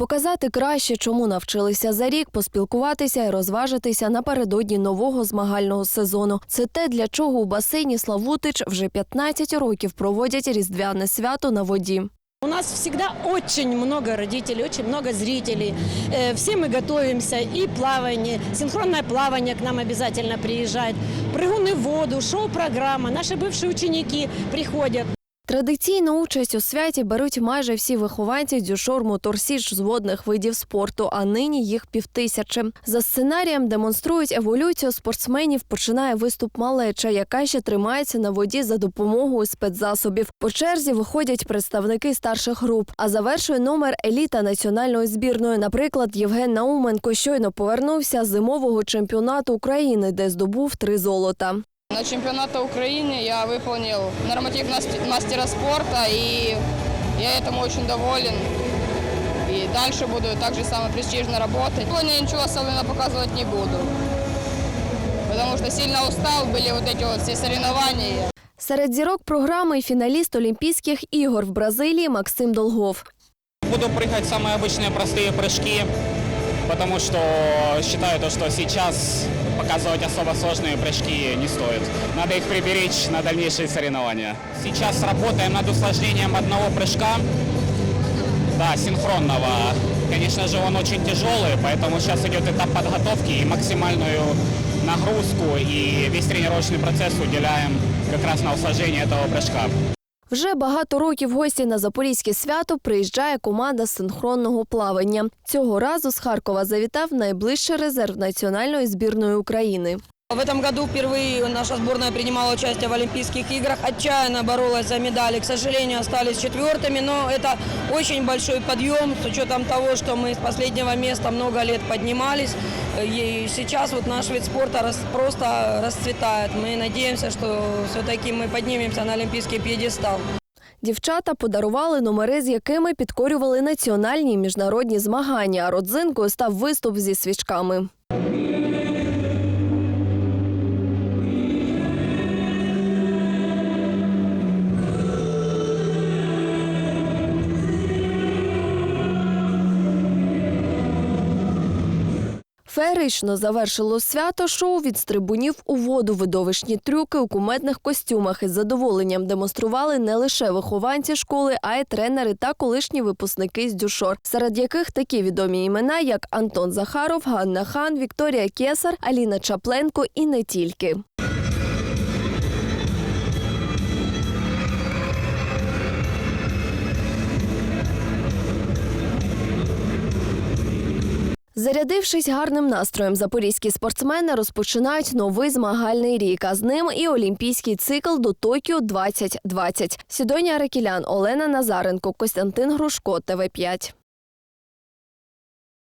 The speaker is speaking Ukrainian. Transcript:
Показати краще, чому навчилися за рік, поспілкуватися і розважитися напередодні нового змагального сезону. Це те, для чого у басейні Славутич вже 15 років проводять різдвяне свято на воді. У нас всегда очень много родителей, очень много зрителей. Э, Все мы готовимся, и плавание, синхронное плавание к нам обязательно приезжает, прыгуны в воду, шоу-программа. Наши бывшие ученики приходят. Традиційну участь у святі беруть майже всі вихованці дюшор моторсіч з водних видів спорту, а нині їх півтисячі. За сценарієм демонструють еволюцію спортсменів. Починає виступ малеча, яка ще тримається на воді за допомогою спецзасобів. По черзі виходять представники старших груп. А завершує номер еліта національної збірної. Наприклад, Євген Науменко щойно повернувся з зимового чемпіонату України, де здобув три золота. На чемпионата Украины я выполнил норматив нас- мастера спорта, и я этому очень доволен. И дальше буду так же самое престижно работать. Сегодня я ничего особенно показывать не буду, потому что сильно устал, были вот эти вот все соревнования. Серед зірок програми й фіналіст Олімпійських ігор в Бразилії Максим Долгов. Буду прыгать самые обычные простые прыжки, потому что считаю, то, что сейчас показывать особо сложные прыжки не стоит. Надо их приберечь на дальнейшие соревнования. Сейчас работаем над усложнением одного прыжка, да, синхронного. Конечно же, он очень тяжелый, поэтому сейчас идет этап подготовки и максимальную нагрузку и весь тренировочный процесс уделяем как раз на усложнение этого прыжка. Вже багато років гості на Запорізьке свято приїжджає команда синхронного плавання. Цього разу з Харкова завітав найближчий резерв національної збірної України. В этом году впервые наша сборная принимала участие в Олимпийских играх, отчаянно боролась за медали. К сожалению, остались четвертыми, но это очень большой подъем с учетом того, что мы с последнего места много лет поднимались. И сейчас вот наш вид спорта рас- просто расцветает. Мы надеемся, что все-таки мы поднимемся на олимпийский пьедестал. Дівчата подарували номери, з якими підкорювали національні й міжнародні змагання. А родзинкою став виступ зі свічками. Феєрично завершило свято шоу від стрибунів у воду. Видовищні трюки у кумедних костюмах із задоволенням демонстрували не лише вихованці школи, а й тренери та колишні випускники з дюшор, серед яких такі відомі імена, як Антон Захаров, Ганна Хан, Вікторія Кесар, Аліна Чапленко і не тільки. Зарядившись гарним настроєм, запорізькі спортсмени розпочинають новий змагальний рік, а з ним і олімпійський цикл до Токіо 2020. Сідонія Рекілян, Олена Назаренко, Костянтин Грушко, ТВ 5